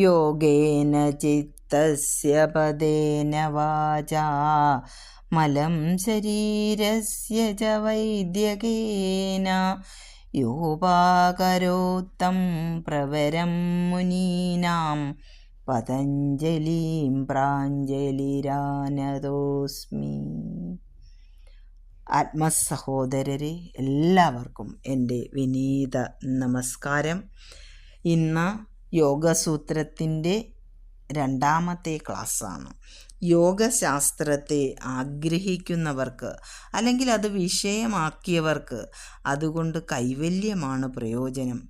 യോഗേന ചിത്തസ്യ പദേന വാചാ മലം ശരീരസ്യ ച വൈദ്യകേന യോപാകരോത്തം പ്രവരം മുനീനാം പതഞ്ജലിം പ്രാഞ്ജലിരാനതോസ്മി ആത്മസഹോദരരെ എല്ലാവർക്കും എന്റെ വിനീത നമസ്കാരം. ഇന്ന് യോഗസൂത്രത്തിന്റെ രണ്ടാമത്തെ ക്ലാസ്സാണ്. യോഗശാസ്ത്രത്തെ ആഗ്രഹിക്കുന്നവർക്ക് അല്ലെങ്കിൽ അത് വിഷയമാക്കിയവർക്ക് അതുകൊണ്ട് കൈവല്യമാണ് പ്രയോജനം.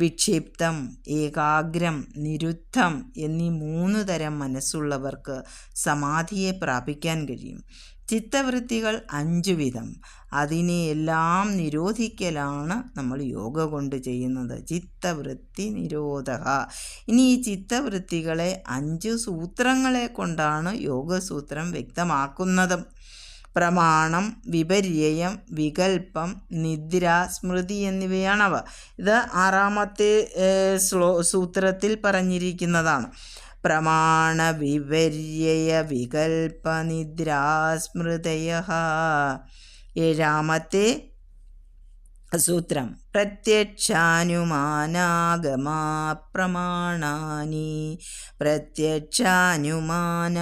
വിക്ഷിപ്തം ഏകാഗ്രം നിരുദ്ധം എന്നീ മൂന്ന് തരം മനസ്സുള്ളവർക്ക് സമാധിയെ പ്രാപിക്കാൻ കഴിയും. ചിത്തവൃത്തികൾ അഞ്ചു വിധം. അതിനെ എല്ലാം നിരോധിക്കലാണ് നമ്മൾ യോഗ കൊണ്ട് ചെയ്യുന്നത്. ചിത്തവൃത്തി നിരോധക. ഇനി ഈ ചിത്തവൃത്തികളെ അഞ്ച് സൂത്രങ്ങളെ കൊണ്ടാണ് യോഗസൂത്രം വ്യക്തമാക്കുന്നതും. പ്രമാണം വിപര്യം വികൽപ്പം നിദ്ര സ്മൃതി എന്നിവയാണവ. ഇത് ആറാമത്തെ ശ്ലോ സൂത്രത്തിൽ പറഞ്ഞിരിക്കുന്നതാണ്. പ്രമാണ വിപര്യയ വികൽപ്പ നിദ്രാസ്മൃതയ ഏഴാമത്തെ സൂത്രം. പ്രത്യക്ഷാനുമാനാഗമാ പ്രമാണാനി പ്രത്യക്ഷാനുമാന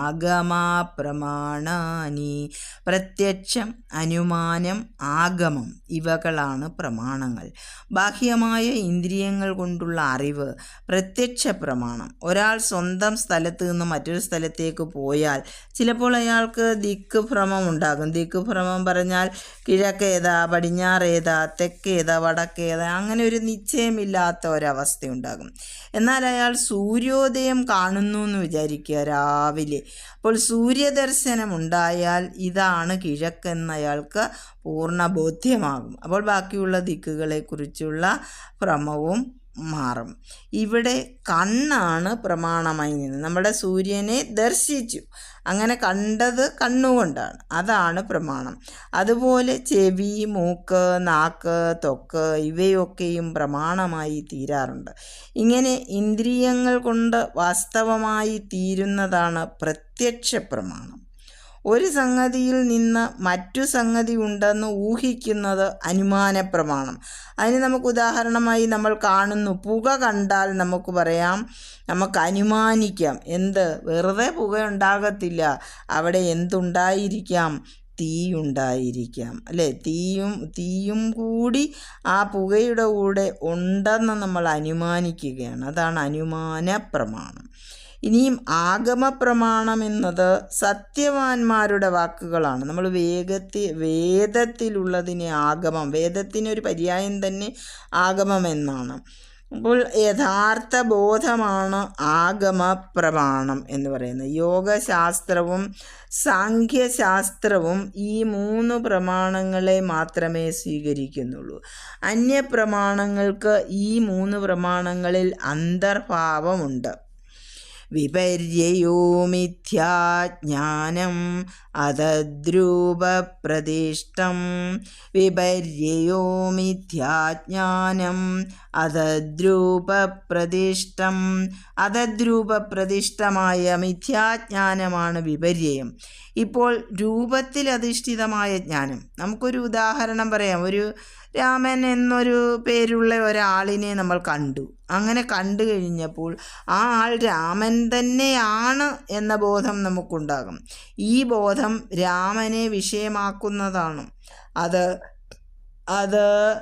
ആഗമാപ്രമാണാനി പ്രത്യക്ഷം അനുമാനം ആഗമം ഇവകളാണ് പ്രമാണങ്ങൾ. ബാഹ്യമായ ഇന്ദ്രിയങ്ങൾ കൊണ്ടുള്ള അറിവ് പ്രത്യക്ഷ പ്രമാണം ഒരാൾ സ്വന്തം സ്ഥലത്ത് നിന്ന് മറ്റൊരു സ്ഥലത്തേക്ക് പോയാൽ ചിലപ്പോൾ അയാൾക്ക് ദിക്ക് ഭ്രമം ഉണ്ടാകും. ദിക്ക് ഭ്രമം പറഞ്ഞാൽ കിഴക്കേതാ പടിഞ്ഞാറേതാ തെക്കേതാ വടക്കേതാ അങ്ങനെ ഒരു നിശ്ചയമില്ലാത്ത ഒരവസ്ഥയുണ്ടാകും. എന്നാൽ അയാൾ സൂര്യോദയം കാണുന്നു എന്ന് വിചാരിക്കുക രാവിലെ. അപ്പോൾ സൂര്യദർശനം ഉണ്ടായാൽ ഇതാണ് കിഴക്കെന്ന് അയാൾക്ക് പൂർണ ബോധ്യമാകും അപ്പോൾ ബാക്കിയുള്ള ദിക്കുകളെക്കുറിച്ചുള്ള ഭ്രമവും മാറും. ഇവിടെ കണ്ണാണ് പ്രമാണമായി നിന്ന് നമ്മുടെ സൂര്യനെ ദർശിച്ചു. അങ്ങനെ കണ്ടത് കണ്ണുകൊണ്ടാണ്. അതാണ് പ്രമാണം. അതുപോലെ ചെവി മൂക്ക് നാക്ക് തൊക്ക് ഇവയൊക്കെയും പ്രമാണമായി തീരാറുണ്ട്. ഇങ്ങനെ ഇന്ദ്രിയങ്ങൾ കൊണ്ട് വാസ്തവമായി തീരുന്നതാണ് പ്രത്യക്ഷ പ്രമാണം. ഒരു സംഗതിയിൽ നിന്ന് മറ്റു സംഗതി ഉണ്ടെന്ന് ഊഹിക്കുന്നത് അനുമാന പ്രമാണം അതിന് നമുക്ക് ഉദാഹരണമായി നമ്മൾ കാണുന്നു. പുക കണ്ടാൽ നമുക്ക് പറയാം നമുക്ക് അനുമാനിക്കാം. എന്ത്? വെറുതെ പുക ഉണ്ടാകത്തില്ല. അവിടെ എന്തുണ്ടായിരിക്കാം? തീയുണ്ടായിരിക്കാം. അല്ലേ? തീയും തീയും കൂടി ആ പുകയുടെ കൂടെ ഉണ്ടെന്ന് നമ്മൾ അനുമാനിക്കുകയാണ്. അതാണ് അനുമാന പ്രമാണം ഇനിയും ആഗമ പ്രമാണം എന്നത് സത്യവാന്മാരുടെ വാക്കുകളാണ്. നമ്മൾ വേഗത്തിൽ വേദത്തിലുള്ളതിനെ ആഗമം വേദത്തിനൊരു പര്യായം തന്നെ ആഗമം എന്നാണ് അപ്പോൾ യഥാർത്ഥ ബോധമാണ് ആഗമ പ്രമാണം എന്ന് പറയുന്നത്. യോഗശാസ്ത്രവും സാഖ്യശാസ്ത്രവും ഈ മൂന്ന് പ്രമാണങ്ങളെ മാത്രമേ സ്വീകരിക്കുന്നുള്ളൂ. അന്യപ്രമാണങ്ങൾക്ക് ഈ മൂന്ന് പ്രമാണങ്ങളിൽ അന്തർഭാവമുണ്ട്. വിപര്യയോ മിഥ്യാജ്ഞാനം അതദ്രൂപപ്രതിഷ്ഠം. വിപര്യയോ മിഥ്യാജ്ഞാനം അതദ്രൂപപ്രതിഷ്ഠം. അതദ്രൂപപ്രതിഷ്ഠമായ മിഥ്യാജ്ഞാനമാണ് വിപര്യം. ഇപ്പോൾ രൂപത്തിൽ അധിഷ്ഠിതമായ ജ്ഞാനം. നമുക്കൊരു ഉദാഹരണം പറയാം. ഒരു രാമൻ എന്നൊരു പേരുള്ള ഒരാളിനെ നമ്മൾ കണ്ടു. അങ്ങനെ കണ്ടു കഴിഞ്ഞപ്പോൾ ആ ആൾ രാമൻ തന്നെയാണ് എന്ന ബോധം നമുക്കുണ്ടാകും. ഈ ബോധം രാമനെ വിഷയമാക്കുന്നതാണ്. അത് അത്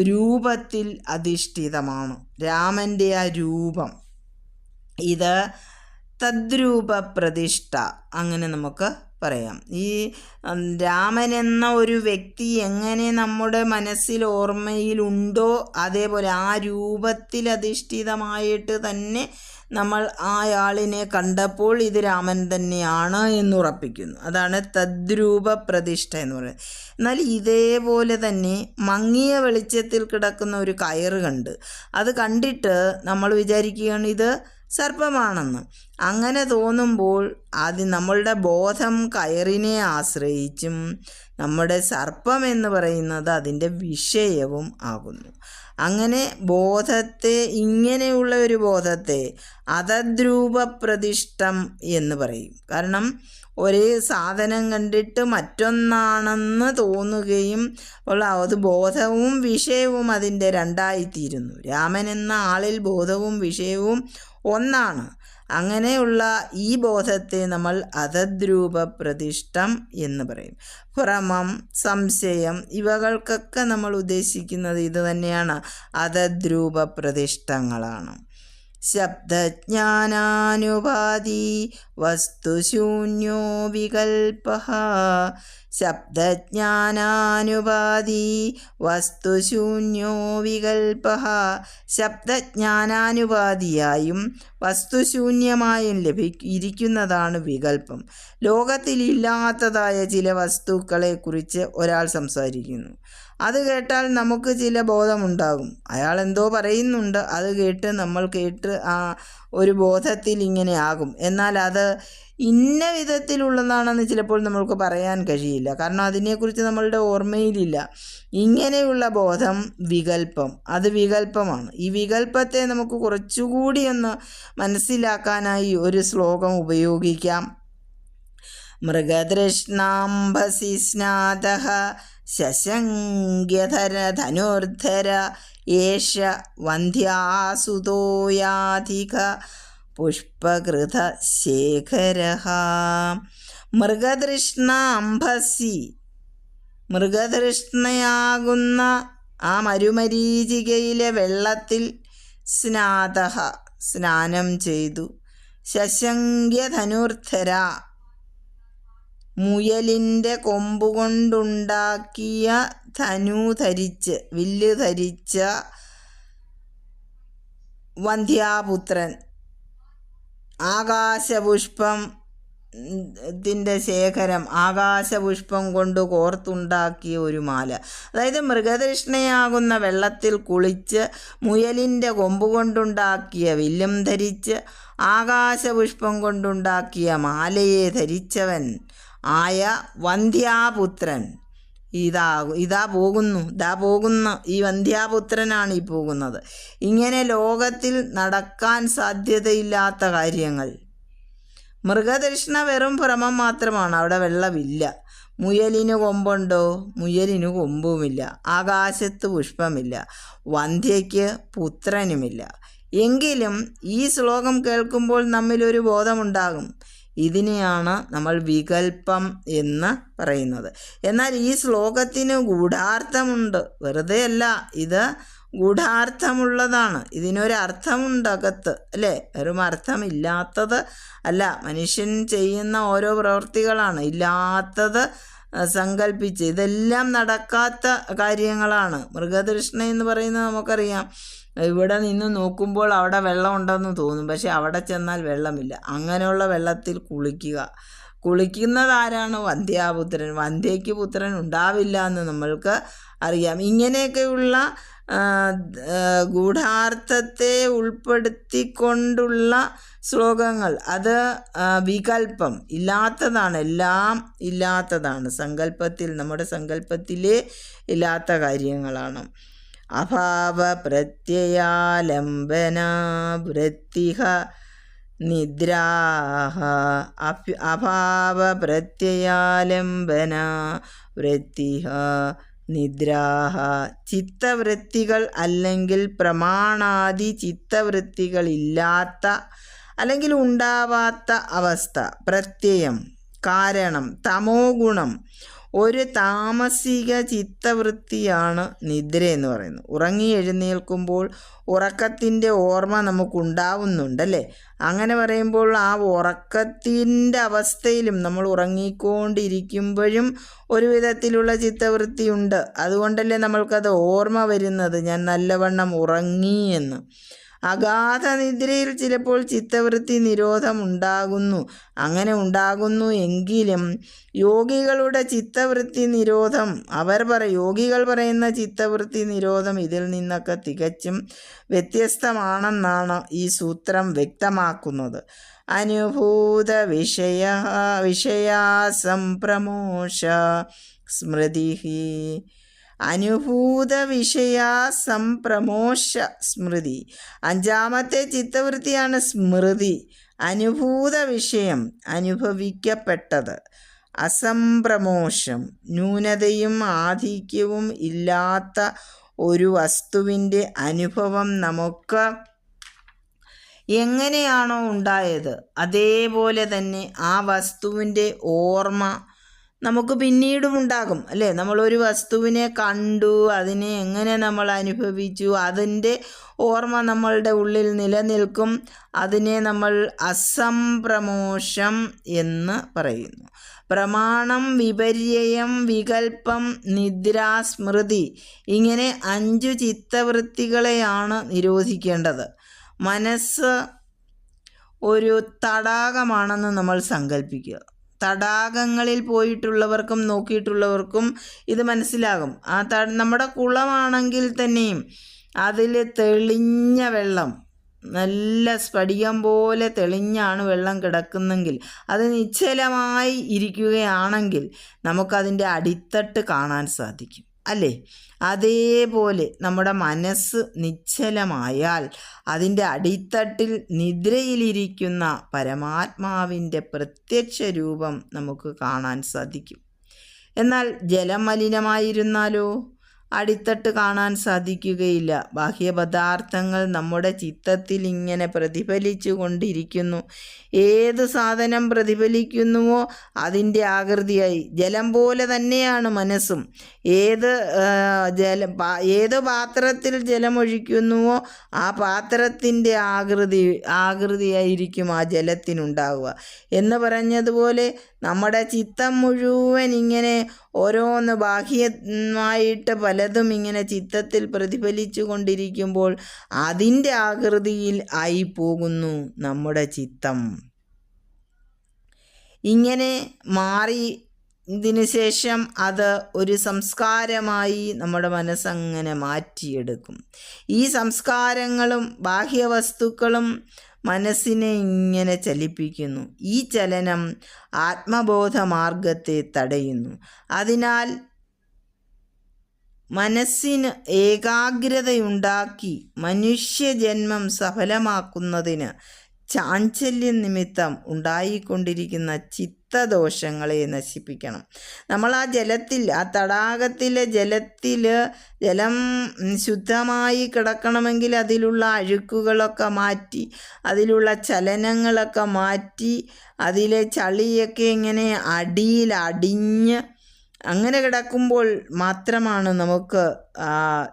രൂപത്തിൽ അധിഷ്ഠിതമാണ്. രാമന്റെ ആ രൂപം. ഇത് തദ്രൂപ പ്രതിഷ്ഠ അങ്ങനെ നമുക്ക് പറയാം. ഈ രാമൻ എന്ന ഒരു വ്യക്തി എങ്ങനെ നമ്മുടെ മനസ്സിൽ ഓർമ്മയിലുണ്ടോ അതേപോലെ ആ രൂപത്തിൽ അധിഷ്ഠിതമായിട്ട് തന്നെ നമ്മൾ ആയാളിനെ കണ്ടപ്പോൾ ഇത് രാമൻ തന്നെയാണ് എന്നുറപ്പിക്കുന്നു. അതാണ് തദ്രൂപ പ്രതിഷ്ഠ എന്ന് പറയുന്നത്. എന്നാൽ ഇതേപോലെ തന്നെ മങ്ങിയ വെളിച്ചത്തിൽ കിടക്കുന്ന ഒരു കയറ് കണ്ട് അത് കണ്ടിട്ട് നമ്മൾ വിചാരിക്കുകയാണ് ഇത് സർപ്പമാണെന്ന്. അങ്ങനെ തോന്നുമ്പോൾ അത് നമ്മളുടെ ബോധം കയറിനെ ആശ്രയിച്ചും നമ്മുടെ സർപ്പം എന്ന് പറയുന്നത് അതിന്റെ വിഷയവും ആകുന്നു. അങ്ങനെ ബോധത്തെ ഇങ്ങനെയുള്ള ഒരു ബോധത്തെ അതദ്രൂപപ്രതിഷ്ഠം എന്ന് പറയും. കാരണം ഒരേ സാധനം കണ്ടിട്ട് മറ്റൊന്നാണെന്ന് തോന്നുകയും ഉള്ള അത് ബോധവും വിഷയവും അതിന്റെ രണ്ടായിത്തീരുന്നു. രാമൻ എന്ന ആളിൽ ബോധവും വിഷയവും ഒന്നാണ്. അങ്ങനെയുള്ള ഈ ബോധത്തെ നമ്മൾ അതദ്രൂപ പ്രതിഷ്ഠം എന്ന് പറയും. ഭ്രമം സംശയം ഇവകൾക്കൊക്കെ നമ്മൾ ഉദ്ദേശിക്കുന്നത് ഇത് തന്നെയാണ്. അതദ്രൂപ പ്രതിഷ്ഠങ്ങളാണ് ശബ്ദജ്ഞാനാനുപാതി വസ്തുശൂന്യോ വികൽപ്പ ശബ്ദജ്ഞാനാനുപാതി വസ്തുശൂന്യോ വികൽപ്പ ശബ്ദജ്ഞാനാനുപാതിയായും വസ്തുശൂന്യമായും ലഭി ഇരിക്കുന്നതാണ് വികല്പം ലോകത്തിലില്ലാത്തതായ ചില വസ്തുക്കളെക്കുറിച്ച് ഒരാൾ സംസാരിക്കുന്നു. അത് കേട്ടാൽ നമുക്ക് ചില ബോധമുണ്ടാകും. അയാൾ എന്തോ പറയുന്നുണ്ട് അത് കേട്ട് നമ്മൾ കേട്ട് ആ ഒരു ബോധത്തിൽ ഇങ്ങനെ ആകും. എന്നാൽ അത് ഇന്ന വിധത്തിലുള്ളതാണെന്ന് ചിലപ്പോൾ നമ്മൾക്ക് പറയാൻ കഴിയില്ല. കാരണം അതിനെക്കുറിച്ച് നമ്മളുടെ ഓർമ്മയിലില്ല. ഇങ്ങനെയുള്ള ബോധം വികല്പം അത് വികല്പമാണ് ഈ വികല്പത്തെ നമുക്ക് കുറച്ചുകൂടി ഒന്ന് മനസ്സിലാക്കാനായി ഒരു ശ്ലോകം ഉപയോഗിക്കാം. മൃഗതൃഷ്ണാംഭസി സ്നാത ശശങ്ക്യധര ധനുർധര ഏഷ വന്ധ്യാസുതോയാധിക പുഷ്പകൃത ശേഖര മൃഗതൃഷ്ണ അംഭസി മൃഗതൃഷ്ണയാകുന്ന ആ മരുമരീചികയിലെ വെള്ളത്തിൽ സ്നാത സ്നാനം ചെയ്തു. ശശങ്ക്യധനുർധര മുയലിന്റെ കൊമ്പുകൊണ്ടുണ്ടാക്കിയ ധനു ധരിച്ച് വില്ല് ധരിച്ച വന്ധ്യാപുത്രൻ. ആകാശപുഷ്പം ത്തിന്റെ ശേഖരം ആകാശപുഷ്പം കൊണ്ട് കോർത്തുണ്ടാക്കിയ ഒരു മാല. അതായത് മൃഗതൃഷ്ണയാകുന്ന വെള്ളത്തിൽ കുളിച്ച് മുയലിന്റെ കൊമ്പുകൊണ്ടുണ്ടാക്കിയ വില്ലും ധരിച്ച് ആകാശപുഷ്പം കൊണ്ടുണ്ടാക്കിയ മാലയെ ധരിച്ചവൻ ആയ വന്ധ്യാപുത്രൻ. ഇതാ ഇതാ പോകുന്നു ഇതാ പോകുന്ന ഈ വന്ധ്യാപുത്രനാണ് ഈ പോകുന്നത്. ഇങ്ങനെ ലോകത്തിൽ നടക്കാൻ സാധ്യതയില്ലാത്ത കാര്യങ്ങൾ. മൃഗതൃഷ്ണ വെറും ഭ്രമം മാത്രമാണ് അവിടെ വെള്ളമില്ല. മുയലിന് കൊമ്പുണ്ടോ? മുയലിന് കൊമ്പുമില്ല ആകാശത്ത് പുഷ്പമില്ല വന്ധ്യയ്ക്ക് പുത്രനുമില്ല. എങ്കിലും ഈ ശ്ലോകം കേൾക്കുമ്പോൾ നമ്മിലൊരു ബോധമുണ്ടാകും. ഇതിനെയാണ് നമ്മൾ വികൽപ്പം എന്ന് പറയുന്നത്. എന്നാൽ ഈ ശ്ലോകത്തിന് ഗൂഢാർത്ഥമുണ്ട്. വെറുതെ അല്ല ഇത് ഗൂഢാർത്ഥമുള്ളതാണ്. ഇതിനൊരു അകത്ത് അല്ലേ? വെറും അർത്ഥമില്ലാത്തത് അല്ല. മനുഷ്യൻ ചെയ്യുന്ന ഓരോ പ്രവൃത്തികളാണ്. ഇല്ലാത്തത് സങ്കല്പിച്ച് ഇതെല്ലാം നടക്കാത്ത കാര്യങ്ങളാണ്. മൃഗതൃഷ്ണ എന്ന് പറയുന്നത് നമുക്കറിയാം. ഇവിടെ നിന്ന് നോക്കുമ്പോൾ അവിടെ വെള്ളമുണ്ടെന്ന് തോന്നും. പക്ഷെ അവിടെ ചെന്നാൽ വെള്ളമില്ല. അങ്ങനെയുള്ള വെള്ളത്തിൽ കുളിക്കുക. കുളിക്കുന്നത് ആരാണ്? വന്ധ്യാപുത്രൻ. വന്ധ്യയ്ക്ക് പുത്രൻ ഉണ്ടാവില്ല എന്ന് നമ്മൾക്ക് അറിയാം. ഇങ്ങനെയൊക്കെയുള്ള ഗൂഢാർത്ഥത്തെ ഉൾപ്പെടുത്തിക്കൊണ്ടുള്ള ശ്ലോകങ്ങൾ. അത് വികല്പം ഇല്ലാത്തതാണ്. എല്ലാം ഇല്ലാത്തതാണ്. സങ്കല്പത്തിൽ നമ്മുടെ സങ്കല്പത്തിലേ ഇല്ലാത്ത കാര്യങ്ങളാണ്. അഭാവ പ്രത്യയാലംബന വൃത്തിഹ നിദ്രാഹ അഭാവ പ്രത്യയാലംബന വൃത്തിഹ നിദ്രാഹ. ചിത്തവൃത്തികൾ അല്ലെങ്കിൽ പ്രമാണാദി ചിത്തവൃത്തികളില്ലാത്ത അല്ലെങ്കിൽ ഉണ്ടാവാത്ത അവസ്ഥ പ്രത്യയം കാരണം തമോ ഗുണം ഒരു താമസിക ചിത്തവൃത്തിയാണ് നിദ്ര എന്ന് പറയുന്നത്. ഉറങ്ങി എഴുന്നേൽക്കുമ്പോൾ ഉറക്കത്തിന്റെ ഓർമ്മ നമുക്കുണ്ടാവുന്നുണ്ടല്ലേ അങ്ങനെ പറയുമ്പോൾ ആ ഉറക്കത്തിന്റെ അവസ്ഥയിലും നമ്മൾ ഉറങ്ങിക്കൊണ്ടിരിക്കുമ്പോഴും ഒരു വിധത്തിലുള്ള ചിത്തവൃത്തിയുണ്ട്. അതുകൊണ്ടല്ലേ നമ്മൾക്കത് ഓർമ്മ വരുന്നത് ഞാൻ നല്ലവണ്ണം ഉറങ്ങി എന്ന്. അഗാധ നിദ്രയിൽ ചിലപ്പോൾ ചിത്തവൃത്തി നിരോധം ഉണ്ടാകുന്നു അങ്ങനെ ഉണ്ടാകുന്നു എങ്കിലും യോഗികളുടെ ചിത്തവൃത്തി നിരോധം അവർ പറ യോഗികൾ പറയുന്ന ചിത്തവൃത്തി നിരോധം ഇതിൽ നിന്നൊക്കെ തികച്ചും വ്യത്യസ്തമാണെന്നാണ് ഈ സൂത്രം വ്യക്തമാക്കുന്നത്. അനുഭൂത വിഷയ വിഷയാസം പ്രമോഷ സ്മൃതി അനുഭൂത വിഷയ സംപ്രമോഷ സ്മൃതി. അഞ്ചാമത്തെ ചിത്തവൃത്തിയാണ് സ്മൃതി. അനുഭൂത വിഷയം അനുഭവിക്കപ്പെട്ടത്. അസംപ്രമോഷം ന്യൂനതയും ആധിക്യവും ഇല്ലാത്ത ഒരു വസ്തുവിന്റെ അനുഭവം നമുക്ക് എങ്ങനെയാണോ ഉണ്ടായത്. അതേപോലെ തന്നെ ആ വസ്തുവിന്റെ ഓർമ്മ നമുക്ക് പിന്നീടും ഉണ്ടാകും അല്ലേ? നമ്മളൊരു വസ്തുവിനെ കണ്ടു അതിനെ എങ്ങനെ നമ്മൾ അനുഭവിച്ചു അതിന്റെ ഓർമ്മ നമ്മളുടെ ഉള്ളിൽ നിലനിൽക്കും അതിനെ നമ്മൾ അസംപ്രമോഷം എന്ന് പറയുന്നു. പ്രമാണം വിപര്യം വികൽപ്പം നിദ്രാസ്മൃതി ഇങ്ങനെ അഞ്ചു ചിത്തവൃത്തികളെയാണ് നിരോധിക്കേണ്ടത്. മനസ്സ് ഒരു തടാകമാണെന്ന് നമ്മൾ സങ്കല്പിക്കുക തടാകങ്ങളിൽ പോയിട്ടുള്ളവർക്കും നോക്കിയിട്ടുള്ളവർക്കും ഇത് മനസ്സിലാകും. ആ ത നമ്മുടെ കുളമാണെങ്കിൽ തന്നെയും അതിൽ തെളിഞ്ഞ വെള്ളം നല്ല സ്ഫടികം പോലെ തെളിഞ്ഞാണ് വെള്ളം കിടക്കുന്നെങ്കിൽ അത് നിശ്ചലമായി ഇരിക്കുകയാണെങ്കിൽ നമുക്കതിന്റെ അടിത്തട്ട് കാണാൻ സാധിക്കും. അല്ലേ? അതേപോലെ നമ്മുടെ മനസ്സ് നിശ്ചലമായാൽ അതിന്റെ അടിത്തട്ടിൽ നിദ്രയിലിരിക്കുന്ന പരമാത്മാവിന്റെ പ്രത്യക്ഷ രൂപം നമുക്ക് കാണാൻ സാധിക്കും. എന്നാൽ ജലം മലിനമായിരുന്നാലോ അടിത്തട്ട് കാണാൻ സാധിക്കുകയില്ല. ബാഹ്യപദാർത്ഥങ്ങൾ നമ്മുടെ ചിത്തത്തിൽ ഇങ്ങനെ പ്രതിഫലിച്ചു കൊണ്ടിരിക്കുന്നു. ഏത് സാധനം പ്രതിഫലിക്കുന്നുവോ അതിന്റെ ആകൃതിയായി. ജലം പോലെ തന്നെയാണ് മനസ്സും. ഏത് ജലം ഏത് പാത്രത്തിൽ ജലമൊഴിക്കുന്നുവോ ആ പാത്രത്തിന്റെ ആകൃതി ആകൃതിയായിരിക്കും ആ ജലത്തിനുണ്ടാവുക. എന്ന് പറഞ്ഞതുപോലെ നമ്മുടെ ചിത്തം മുഴുവൻ ഇങ്ങനെ ഓരോന്ന് ബാഹ്യമായിട്ട് പലതും ഇങ്ങനെ ചിത്തത്തിൽ പ്രതിഫലിച്ചു കൊണ്ടിരിക്കുമ്പോൾ അതിന്റെ ആകൃതിയിൽ ആയി പോകുന്നു നമ്മുടെ ചിത്തം. ഇങ്ങനെ മാറി ഇതിനു ശേഷം അത് ഒരു സംസ്കാരമായി നമ്മുടെ മനസ്സങ്ങനെ മാറ്റിയെടുക്കും. ഈ സംസ്കാരങ്ങളും ബാഹ്യവസ്തുക്കളും മനസ്സിനെ ഇങ്ങനെ ചലിപ്പിക്കുന്നു. ഈ ചലനം ആത്മബോധ മാർഗത്തെ തടയുന്നു. അതിനാൽ മനസ്സിന് ഏകാഗ്രതയുണ്ടാക്കി മനുഷ്യജന്മം സഫലമാക്കുന്നതിന് ചാഞ്ചല്യം നിമിത്തം ഉണ്ടായിക്കൊണ്ടിരിക്കുന്ന ചിത്തദോഷങ്ങളെ നശിപ്പിക്കണം. നമ്മൾ ആ ജലത്തിൽ ആ തടാകത്തിലെ ജലത്തിൽ ജലം ശുദ്ധമായി കിടക്കണമെങ്കിൽ അതിലുള്ള അഴുക്കുകളൊക്കെ മാറ്റി അതിലുള്ള ചലനങ്ങളൊക്കെ മാറ്റി അതിലെ ചളിയൊക്കെ ഇങ്ങനെ അടിയിൽ അടിഞ്ഞ് അങ്ങനെ കിടക്കുമ്പോൾ മാത്രമാണ് നമുക്ക്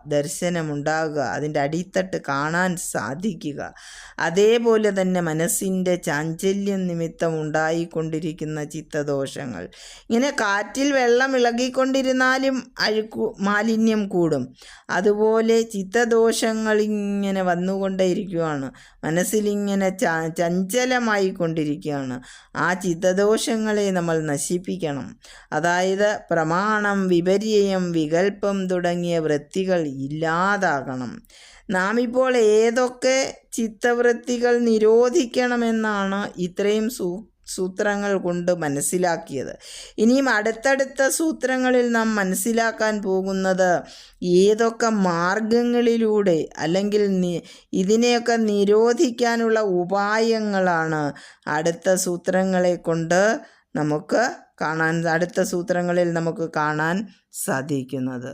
ദർശനമുണ്ടാകുക അതിന്റെ അടിത്തട്ട് കാണാൻ സാധിക്കുക. അതേപോലെ തന്നെ മനസ്സിന്റെ ചാഞ്ചല്യം നിമിത്തം ഉണ്ടായിക്കൊണ്ടിരിക്കുന്ന ചിത്തദോഷങ്ങൾ. ഇങ്ങനെ കാറ്റിൽ വെള്ളം ഇളകിക്കൊണ്ടിരുന്നാലും അഴുക്കു മാലിന്യം കൂടും. അതുപോലെ ചിത്തദോഷങ്ങൾ ഇങ്ങനെ വന്നുകൊണ്ടേയിരിക്കുകയാണ്. മനസ്സിലിങ്ങനെ ചഞ്ചലമായി കൊണ്ടിരിക്കുകയാണ് ആ ചിത്തദോഷങ്ങളെ നമ്മൾ നശിപ്പിക്കണം. അതായത് പ്രമാണം വിപര്യം വികല്പം തുടങ്ങിയ വൃത്തികൾ ഇല്ലാതാകണം. നാം ഇപ്പോൾ ഏതൊക്കെ ചിത്തവൃത്തികൾ നിരോധിക്കണമെന്നാണ് ഇത്രയും സൂ സൂത്രങ്ങൾ കൊണ്ട് മനസ്സിലാക്കിയത്. ഇനിയും അടുത്തടുത്ത സൂത്രങ്ങളിൽ നാം മനസ്സിലാക്കാൻ പോകുന്നത് ഏതൊക്കെ മാർഗങ്ങളിലൂടെ അല്ലെങ്കിൽ ഇതിനെയൊക്കെ നിരോധിക്കാനുള്ള ഉപായങ്ങളാണ് അടുത്ത സൂത്രങ്ങളെ കൊണ്ട് നമുക്ക് കാണാൻ അടുത്ത സൂത്രങ്ങളിൽ നമുക്ക് കാണാൻ സാധിക്കുന്നത്.